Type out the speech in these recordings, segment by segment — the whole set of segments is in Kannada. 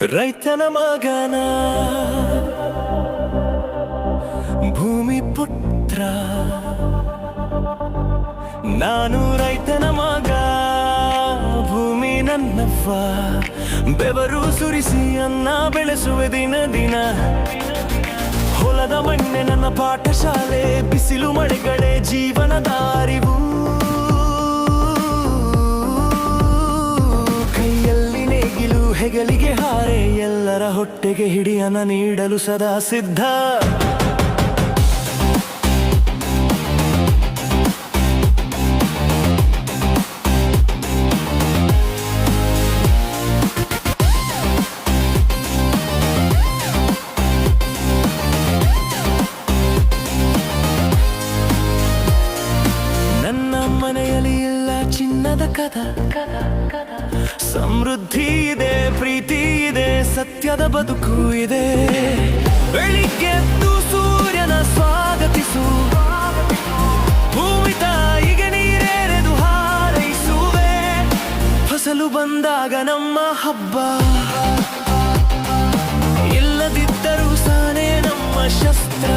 ರೈತನ ಮಗನ ಭೂಮಿ ಪುತ್ರ ನಾನು ರೈತನ ಮಗ ನನ್ನವ್ವ ಬೆವರು ಸುರಿಸಿ ಅನ್ನ ಬೆಳೆಸುವ ದಿನ ದಿನ. ಹೊಲದ ಮಣ್ಣೆ ನನ್ನ ಪಾಠಶಾಲೆ, ಬಿಸಿಲು ಮಳೆಗಳೇ ಜೀವನದ ಅರಿವು ಕೈಯಲ್ಲಿ ನೇಗಿಲು, ಹೆಗಲಿಗೆ ಹಾರೆ, ಎಲ್ಲರ ಹೊಟ್ಟೆಗೆ ಹಿಡಿಯನ ನೀಡಲು ಸದಾ ಸಿದ್ಧ. ಕದ ಸಮೃದ್ಧಿ ಇದೆ, ಪ್ರೀತಿ ಇದೆ, ಸತ್ಯದ ಬದುಕು ಇದೆ. ಬೆಳಿಗ್ಗೆದ್ದು ಸೂರ್ಯನ ಸ್ವಾಗತಿಸು. ಭೂಮಿ ತಾಯಿಗೆ ನೀರೆರೆದು ಹಾರೈಸುವೆ. ಫಸಲು ಬಂದಾಗ ನಮ್ಮ ಹಬ್ಬ. ಇಲ್ಲದಿದ್ದರೂ ಸಾನೇ ನಮ್ಮ ಶಸ್ತ್ರ.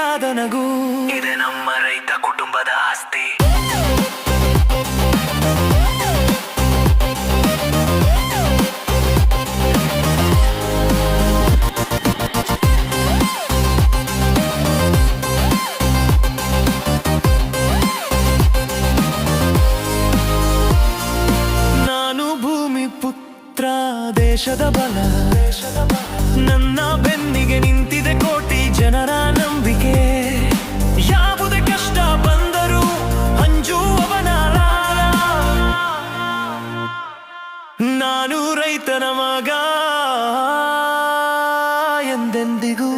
ಸಿಹಿಯಾದ ನಗು. ಇದೆ ನಮ್ಮ ರೈತ ಕುಟುಂಬದ ಆಸ್ತಿ. ನಾನು ಭೂಮಿ ಪುತ್ರ ದೇಶದ ಬಲ. ನನ್ನ ನಾನು ರೈತನ ಮಗ ಎಂದೆಂದಿಗೂ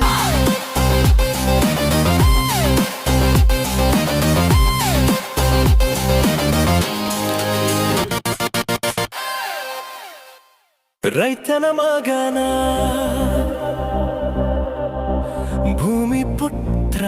ರೈತನ ಮಗನ ಭೂಮಿ ಪುತ್ರ